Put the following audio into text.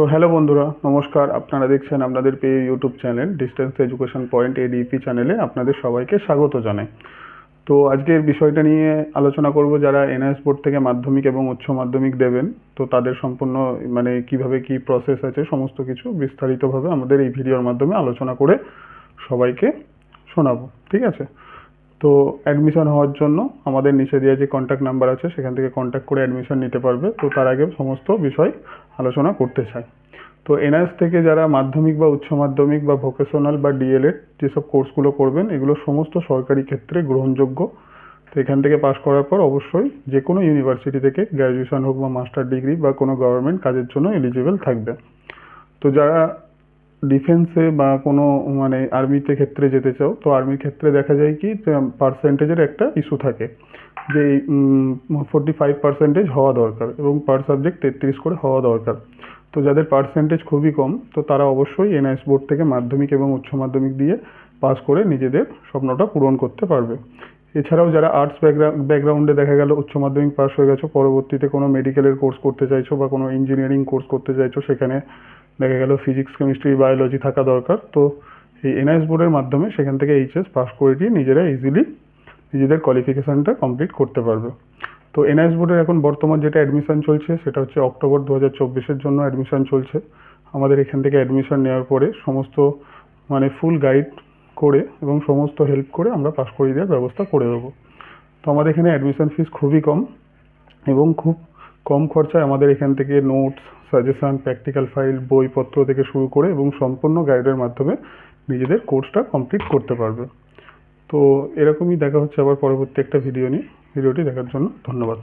তো হ্যালো বন্ধুরা, নমস্কার। আপনারা দেখছেন আপনাদের পেয়ে YouTube channel distance education point EDP চ্যানেলে আপনাদের সবাইকে স্বাগত জানাই। তো আজকের বিষয়টা নিয়ে আলোচনা করব যারা এনআইএস বোর্ড থেকে মাধ্যমিক এবং উচ্চ মাধ্যমিক দেবেন, তো তাদের সম্পূর্ণ মানে কীভাবে কি প্রসেস আছে, সমস্ত কিছু বিস্তারিতভাবে আমাদের এই ভিডিওর মাধ্যমে আলোচনা করে সবাইকে শোনাবো, ঠিক আছে? তো অ্যাডমিশন হওয়ার জন্য আমাদের নিচে দেওয়া যে কন্ট্যাক্ট নাম্বার আছে, সেখান থেকে কন্ট্যাক্ট করে অ্যাডমিশন নিতে পারবে। তো তার আগে সমস্ত বিষয় আলোচনা করতে চাই। তো এনআইএস থেকে যারা মাধ্যমিক বা উচ্চ মাধ্যমিক বা ভোকেশনাল বা ডিএলএড যেসব কোর্সগুলো করবেন, এগুলো সমস্ত সরকারি ক্ষেত্রে গ্রহণযোগ্য। তো এখান থেকে পাশ করার পর অবশ্যই যে কোনো ইউনিভার্সিটি থেকে গ্র্যাজুয়েশন হোক বা মাস্টার ডিগ্রি বা কোনো গভর্নমেন্ট কাজের জন্য এলিজিবল থাকবে। তো যারা ডিফেন্সে বা কোনো মানে আর্মিতে ক্ষেত্রে যেতে চাও, তো আর্মির ক্ষেত্রে দেখা যায় কি পার্সেন্টেজের একটা ইস্যু থাকে। যে ফোর্টি ফাইভ পার্সেন্টেজ হওয়া দরকার এবং পার সাবজেক্ট তেত্রিশ করে হওয়া দরকার। তো যাদের পার্সেন্টেজ খুবই কম, তো তারা অবশ্যই এনআইএস বোর্ড থেকে মাধ্যমিক এবং উচ্চ মাধ্যমিক দিয়ে পাস করে নিজেদের স্বপ্নটা পূরণ করতে পারবে। এছাড়াও যারা আর্টস ব্যাকগ্রাউন্ডে দেখা গেল উচ্চ মাধ্যমিক পাস হয়ে গেছো, পরবর্তীতে কোনো মেডিকেলের কোর্স করতে চাইছো বা কোনো ইঞ্জিনিয়ারিং কোর্স করতে চাইছো, সেখানে দেখা গেল ফিজিক্স কেমিস্ট্রি বায়োলজি থাকা দরকার। তো এই এনআইএস বোর্ডের মাধ্যমে সেখান থেকে এইচএস পাস করে দিয়ে নিজেরা ইজিলি নিজেদের কোয়ালিফিকেশানটা কমপ্লিট করতে পারবে। তো এনআইএস বোর্ডের এখন বর্তমান যেটা অ্যাডমিশন চলছে, সেটা হচ্ছে অক্টোবর দু হাজার জন্য অ্যাডমিশন চলছে। আমাদের এখান থেকে অ্যাডমিশন নেওয়ার পরে সমস্ত মানে ফুল গাইড করে এবং সমস্ত হেল্প করে আমরা পাস করিয়ে দেওয়ার ব্যবস্থা করে দেবো। তো আমাদের এখানে অ্যাডমিশন ফিস খুবই কম এবং খুব কম খরচায় আমাদের এখান থেকে নোটস সাজেশান প্র্যাকটিক্যাল ফাইল বইপত্র থেকে শুরু করে এবং সম্পূর্ণ গাইডের মাধ্যমে নিজেদের কোর্সটা কমপ্লিট করতে পারবে। তো এরকমই দেখা হচ্ছে আবার পরবর্তী একটা ভিডিও নিয়ে। ভিডিওটি দেখার জন্য ধন্যবাদ।